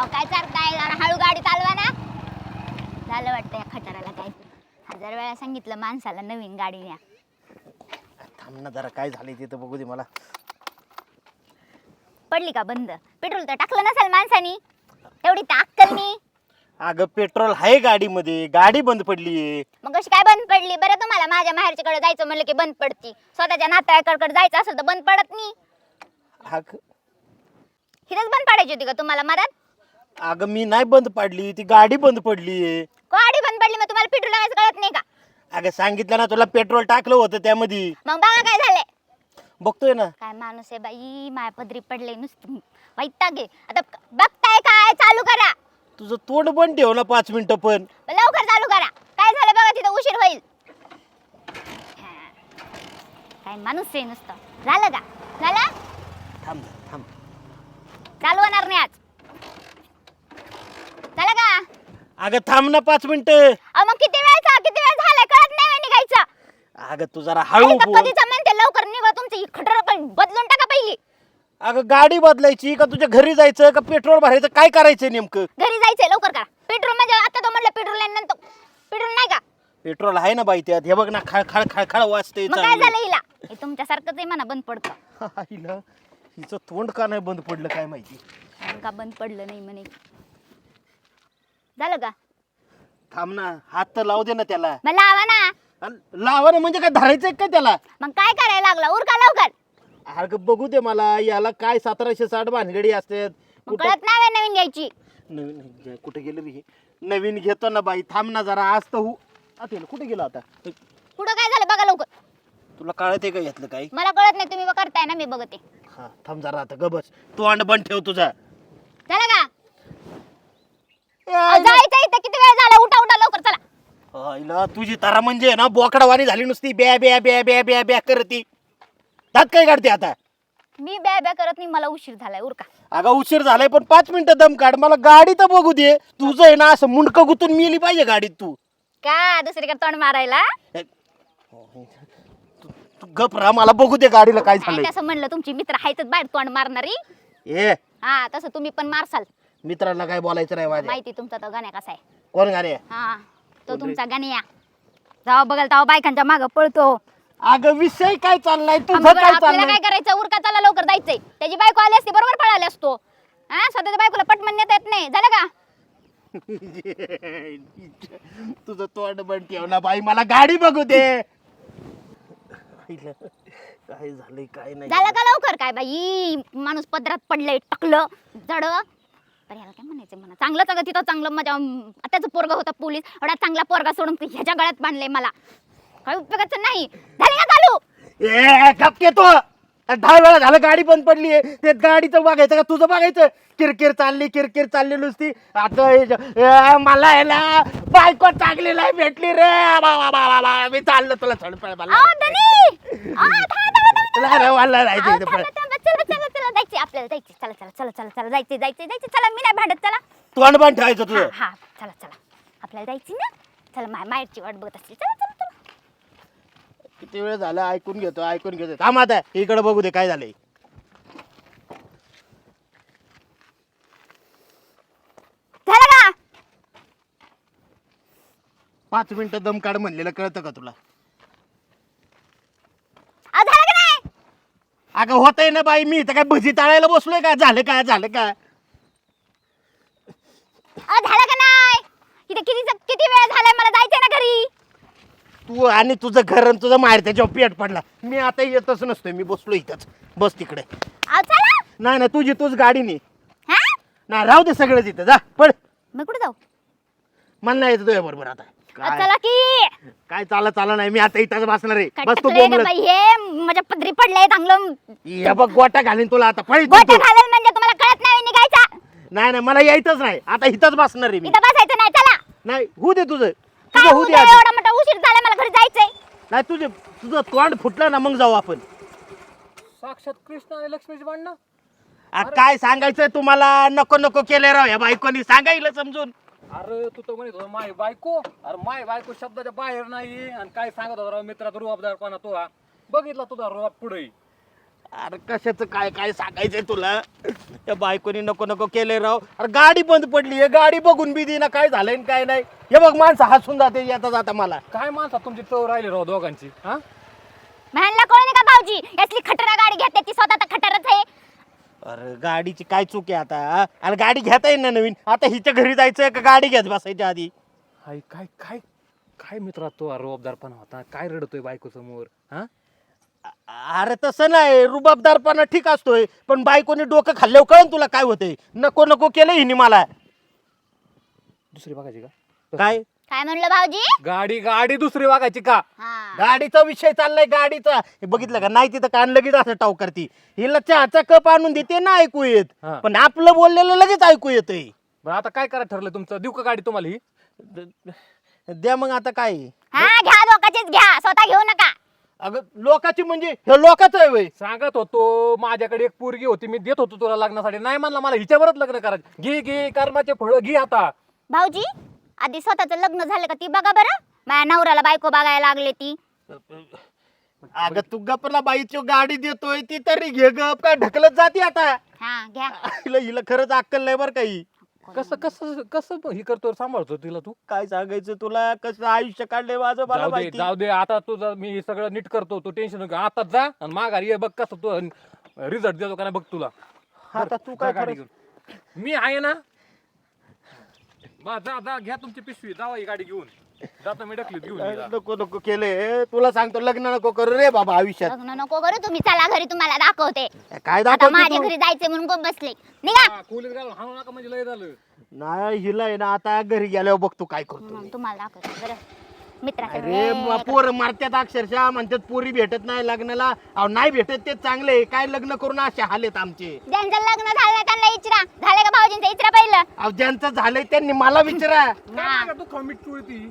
अहो काय चालताय? जरा हळू गाडी चालवा ना. झालं वाटतं या खटाराला काय. हजार वेळा सांगितलं माणसाला नवीन गाडी न्या. थांब ना जरा काय झाले ते तर बघू दे मला. पडली का बंद? पेट्रोल तर टाकलं नसेल माणसानी. तेवढी तर अक्कल नाही अगं पेट्रोल आहे गाडीमध्ये. गाडी बंद पडली मग कशी काय बंद पडली? बरं तुम्हाला माझ्या माहेरच्याकडे जायचं म्हणलं की बंद पडती. स्वतःच्या नातेवाईकाकडे जायचं असेल तर बंद पडत नाही. अगं. बंद पाडायची होती का तुम्हाला मदत? अगं मी नाही बंद पडली ती गाडी बंद पडली. गाडी बंद पडली मग तुम्हाला पेट्रोल लावायचं कळत नाही का? अगं सांगितलं ना तुला पेट्रोल टाकलं होतं त्यामध्ये. मग बघा काय झालंय. बघतोय ना. काय माणूस आहे बाई माया पदरी पडले नुसतं. वैताग आहे. आता बघताय काय चालू करा. तुझं तोंड बंद ठेव ना पाच मिनिटं पण. लवकर चालू करा. काय झालं बघा तिथं उशीर होईल. काय माणूस आहे नुसतं. झालं का? झालं? थांब थांब. चालू होणार नाही आज झालं का अगं थांब ना पाच मिनिटं. अहो मग किती वेळचा किती वेळ झालाय? कळत नाही वेळ निघायचं अगं तू जरा हळू आणि बोल. कधीच म्हणते लवकर निघा तुमची खटर बदलून टाका पहिली. अगं गाडी बदलायची का तुझ्या घरी जायचं का पेट्रोल भरायचं? काय करायचं नेमकं? घरी जायचंय लवकर करा पेट्रोल म्हणजे आता तो म्हणलं पेट्रोल नंतर पेट्रोल नाही का? पेट्रोल आहे ना बाई त्यात. हे बघ ना खळ खळ खळ खळ वाजते मग काय झालं हिला? हे तुमच्यासारखंच आहे म्हणा बंद पडतं. हिला हिचं तोंड का नाही बंद पडलं काय माहिती? कारण का बंद पडलं नाही म्हणे. झालं का? थांब ना हात तर लावू दे ना त्याला. मग लावा ना. अन लावा ना म्हणजे काय धरायचंय काय त्याला? मग काय करायला लागला? उरका लवकर. अगं बघू दे मला याला काय सतराशे साठ भानगडी असतात. मग कुठं कळत नाही नवीन घ्यायची. नवीन कुठे गेलं रे हे? नवीन घेतो ना बाई थांब ना जरा आज तर हो कुठे गेला आता? पुढं काय झालं? बघा लवकर. तुला कळत का यातलं काही? मला कळत नाही तुम्ही करताय ना मी बघते. हा थांब जरा आता गबस. तोंड बंद ठेव तुझा. झालं का? अहो, जायचं इथं किती वेळ झाला उठा उठा लवकर चला आईला तुझी तारा म्हणजे ना बोकडावानी झाली नुसती. ब्या ब्या ब्या ब्या ब्या ब्या करती. त्यात काय काढते आता? मी ब्या ब्या करत नाही मला उशीर झालाय उरका. अगं उशीर झालाय पण पाच मिनिटं दम काढ. मला गाडी तर बघू दे. तुझं आहे ना असं मुंडकं गुतून मिली पाहिजे गाडीत तू. का? दुसरीकडे तोंड मारायला? तू गप राहा मला बघू दे गाडीला काय काय झालंय. कसं म्हणलं तुमची मित्र आहेतच बाहेर तोंड मारणारी. ए हा तसं तुम्ही पण मारसाल. मित्रांना काय बोलायचं नाही माझ्या. माहिती तुमचा तो गाण्या कसा आहे. कोण गाणे हा. तो? तुमचा गाण्या. जेव्हा बघाल तेव्हा बायकांच्या मागं पळतो. अगं विषय काय चाललाय? हा, तुझं मग काय आपल्याला चाललंय? काय करायचं? उरका चला लवकर जायचंय. त्याची बायको आली असती बरोबर पळाली असतो. हा स्वतःच्या बायकोला पटमन नेता येत नाही. झालं का? तुझं तोंड बंद ठेव ना बाई. मला गाडी बघू दे. आईला, काय झालंय काय नाही. झालं का लवकर? काय बाई माणूस पदरात पडलंय टाकलं जड. पण याला काय म्हणायचं म्हणा चांगलं अगं तिथं चांगलं माझ्या त्याचं पोरगा होता पोलीस. एवढा चांगला पोरगा सोडून ह्याच्या गळ्यात बांधलंय मला. काही उपयोगाचं नाही. झाले का चालू? ए गपके तो. दहा वेळा झालं गाडी बंद पडली ते गाडीचं बघायचं का? तुझं बघायचं किरकिर चालली किरकिर चालली नुसती. आता हे ज- ए, मला याला बायको चांगली नाही भेटली रे. वा. मी चाललो तुला चढ पळ मला. अहो, धनी! अहो, थांबा, थांबा, थांबा, तुला इथं. थांबा. चला चला चला जायचंय आपल्याला जायचंय चला चला चला चला चला जायचंय जायचंय जायचंय चला मी नाही भांडत चला तोंड बंद ठेवायचं हा तुझं हा चला चला आपल्याला जायची ना चला माय मायरची वाट बघत असते चला चला चला किती वेळ झाला ऐकून घेतो ऐकून घेतो थांब आता इकडे बघू दे काय झालंय झालं का पाच मिनिटं दम काढ म्हणलेलं कळतं का तुला अहो, झालं का नाही अगं होतंय ना बाई मी इथं काय भजी ताळायला बसलोय का? झालं का? झालं का? अहो, झालं का नाही? इथे किती किती वेळ झालाय मला जायचंय ना घरी? तू आणि तुझं घर आणि तुझं माहेर त्याच्यावर पेट पडला. मी आता येतच नसतोय मी बसलो इथंच. बस तिकडे. अहो चला. नाही ना तुझी तूच गाडी नाही हा? नाही राहू दे सगळं तिथं जा पड मग कुठे जाऊ? मला नाही येत तुझ्या बरोबर आता. काय? चला की. काय चाललं चाललं नाही. मी आता इथंच बसणार आहे. बस तू टाकलंय का बोंबलत. बाई? हे माझ्या पदरी पडलंय चांगलं. हे बघ गोटा घालीन तुला आता. पळ इथून गोट्या तू. घालेल म्हणजे तुम्हाला कळत नाही निघायचा. नाही नाही मला यायचंच नाही. आता इथंच बसणार आहे मी. इथं बसायचं नाही. चला. नाही होऊ दे तुझं. काय तुझं होऊ दे उद्या आधी. एवढा मोठा उशीर झाला मला घरी जायचंय. नाही तुझे तुझं तोंड फुटलं ना मग जाऊ आपण. साक्षात कृष्ण आणि लक्ष्मीची भांडणं? आ, काय सांगायचंय तुम्हाला? नको नको केले राव या बायकोनी. सांगायला समजून. अरे तू तर म्हणत होता माय बायको. अरे माय बायको शब्दाच्या बाहेर नाही आणि काय सांगत होता राव मित्राचा रुबाबदार कोणा तो हा. बघितला तुझा रुबाब पुढे. अरे कशाचं काय काय सांगायचंय तुला? त्या बायकोनी नको नको केलंय राव. अरे गाडी बंद पडली आहे. गाडी बघून बी ना काय झालंय आणि काय नाही. हे बघ माणसं हसून जाते येता जाता मला. काय माणसा तुमची चव राहिली राव दोघांची हा? कळलं नाही का भाऊजी? यातली खटरा गाडी घेते ती स्वतः तर खटरच आहे. अरे गाडीची काय चूक आहे आता हा? अरे गाडी घेता येईल ना नवीन? आता हिच्या घरी जायचं का गाडी घेत बसायच्या आधी? हाय काय काय काय मित्रा तो रोबदारपणा होता? काय रडतोय बायको समोर हा? अ- अरे तसं नाही. रुबाबदारपणा ठीक असतोय पण बायकोने डोकं खाल्ल्यावर कळन तुला काय होतंय? नको नको केलं हिने मला. दुसरी बघायची का? काय? काय म्हणलं भाऊजी? गाडी गाडी दुसरी बघायची का? हा. गाडीचा विषय चाललाय गाडीचा. हे बघितलं का? नाही तिथं कान लगेच असं टाव करती हिला चहाचा कप आणून देते ना ऐकू येत. हा. पण आपलं बोललेलं लगेच ऐकू येतंय. बरं आता काय करा ठरलं तुमचं? देऊ का गाडी तुम्हाला ही? द्या मग आता काय? हा घ्या लोकांचीच घ्या. स्वतः घेऊ नका. अगं लोकाची म्हणजे हे लोकाच आहे वय. सांगत होतो माझ्याकडे एक पोरगी होती. मी देत होतो तुला लग्नासाठी. नाही म्हणला मला हिच्यावरच लग्न करायचं. घे घे कर्माचे फळ घे आता. भाऊजी आधी स्वतःच लग्न झालं का ती बघा बरं. माझ्या नवऱ्याला बायको बघायला लागले ती. अगं तू गपला बाईची गाडी देतोय ती तरी घे गप. काय ढकलत जाते आता? हा घ्या. हिला हिला खरंच अक्कल नाही बरं काही. कसं कसं कसं ही करतो सांभाळतो तिला तू? काय सांगायचं तुला? कसं आयुष्य काढलंय माझं मला जाऊ दे माहिती जाऊ दे आता तुझं मी हे सगळं नीट करतो तू टेन्शन नको. आता जा आणि माघारी ये बघ कसं तू रिझल्ट देतो का नाही बघ तुला. आता तू जा काय गाडी खरं- घेऊन. मी आहे ना बा जा जा घ्या तुमची पिशवी जावा ही गाडी घेऊन. जातो मी ढकलीत घेऊन. नको नको केले. तुला सांगतो लग्न नको करू रे बाबा आयुष्यात. लग्न नको करू तुम्ही चला घरी तुम्हाला दाखवते. काय आता दाखवतो माझ्या तू? घरी जायचे म्हणून गप बसले? निघा. हा, खोलीत घालून हाणू नका म्हणजे लय झालं. नाही हिला आहे ना आता घरी गेल्यावर बघतो काय करतो मग तुम्हाला दाखवते बरं. अरे म- पोरं मारतात अक्षरशः म्हणतात पोरी भेटत नाही लग्नाला. अहो नाही भेटत ते चांगले काय लग्न करून असे हालेत आमचे? ज्यांचं लग्न झालं त्यांना इचरा. झालं का भाऊजींचं इचरा पहिलं? अहो ज्यांचं झालंय त्यांनी मला विचारा. हा. तू खमीट चुळती?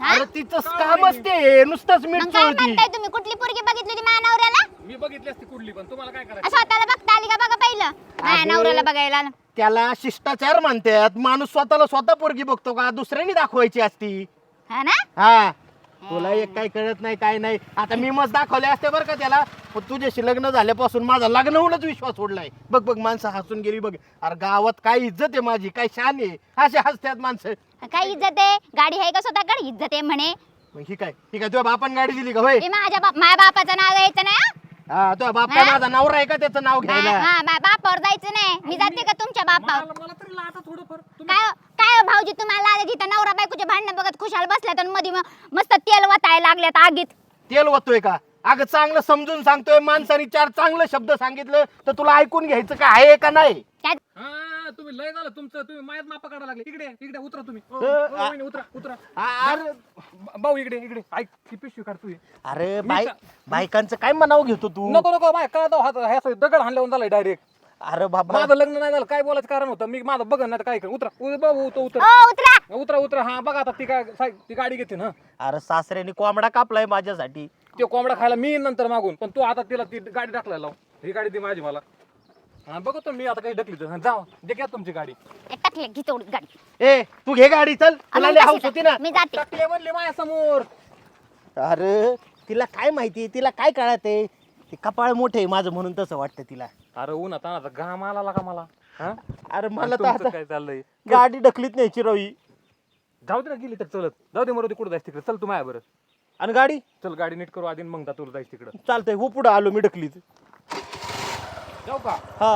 हा? अरे तिचं कामच ते नुसतंच मग मिरची काय होती म्हणताय तुम्ही? कुठली पोरगी बघितली होती माझ्या नवऱ्याला? मी बघितली असती कुठली पण. तुम्हाला काय करायचं? स्वतःला बघता आली का बघा पहिलं? माझ्या. नवऱ्याला बघायला. त्याला शिष्टाचार म्हणतात. माणूस स्वतःला स्वतः पोरगी बघतो का? दुसऱ्यानी दाखवायची असती. हा ना? हा. तुला एक काही कळत नाही काय नाही. आता मी मस्त दाखवले असते बरं का त्याला. पण तुझ्याशी लग्न झाल्यापासून माझा लग्न होऊनच विश्वास सोडलाय बघ बघ माणसं हसून गेली बघ. अरे गावात काय इज्जत आहे माझी काय शान आहे. असे हसतात माणसं. काय इज्जत आहे? गाडी आहे का स्वतःकडे? इज्जत आहे म्हणे. मग ही काय? ही काय तुझ्या बापान गाडी दिली का? होय. हे माझ्या बाप माझ्या बापाचं नाव घ्यायचं नाही हा? बाप काय हा? माझा नवरा आहे का त्याचं नाव हा घ्यायला? हा, बापावर जायचं नाही. मी जाते का तुमच्या बापावर? मला मला तरी लाटा थोडंफार. तुम्ही काय काय हो भाऊजी तुम्हाला आले तिथं नवरा बायकोचे भांडणं बघत खुशाल बसल्यात आणि मध्ये मग मस्त तेल वतायला लागल्यात आगीत. तेल वतोय का? अगं चांगलं समजून सांगतोय माणसाने चार चांगलं शब्द सांगितलं तर तुला ऐकून घ्यायचं का आहे का नाही? काय हा तुम्ही लय झालं तुमचं तुम्ही मायात मापा काढा लागले. इकडे इकडे उतरा तुम्ही. ओ, अ, ओ, आ- वहिनी, उतरा उतरा. अरे भाऊ इकडे इकडे. ऐक ती पिशवी काढ तू अरे बाय बायकांचं काय मनाव घेतो तू? नको नको बाय काय हात. ह्या असं दगड हाणल्यावर झालाय डायरेक्ट अरे बाबा. माझं लग्न नाही झालं काय बोलायचं कारण होतं? मी माझं बघ नाही तर काय कर? उतरा. उ- भाऊ तो उतर. ओ उतरा. उतरा उतरा. हा बघा आता ती काय ती गाडी घेते ना. अरे सासऱ्याने कोंबडा कापलाय माझ्यासाठी. ते कोंबडा खायला मी येईन नंतर मागून. पण तू आता तिला ती गाडी टाकलाय लाव. ही गाडी ती माझी मला. हा बघतो मी आता काही ढकली तर. जा जे घ्या तुमची गाडी. ए, टाकले घे तेवढी गाडी. ए तू घे गाडी चल. तुला लय हाऊस होती ना. मी जाते. टाकले म्हणले माझ्यासमोर अरे तिला काय माहिती तिला काय कळत आहे? ते कपाळ मोठे आहे माझं म्हणून तसं वाटतं तिला. अरे ऊन आता आता घाम आला का मला? हा? अरे मला तर तुमचं आता काय चाललंय? गाडी ढकलीत नाही चिरवी. जाऊ दे ना गेली तर चलत. जाऊ दे मरू दे कुठं जायचं तिकडे? चल तू माझ्या बरं आणि गाडी? चल गाडी नीट करू आधी मग तुला जायचं तिकडं. चालतंय हो पुढं आलो मी ढकलीत. हा.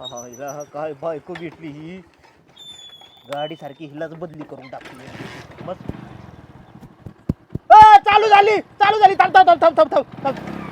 हा, हिला काय बायको घेतली ही? गाडी सारखी हिलाच बदली करून टाकली. मस्त चालू झाली चालू झाली. थांब थांब थांब थांब थांब थांब थांब.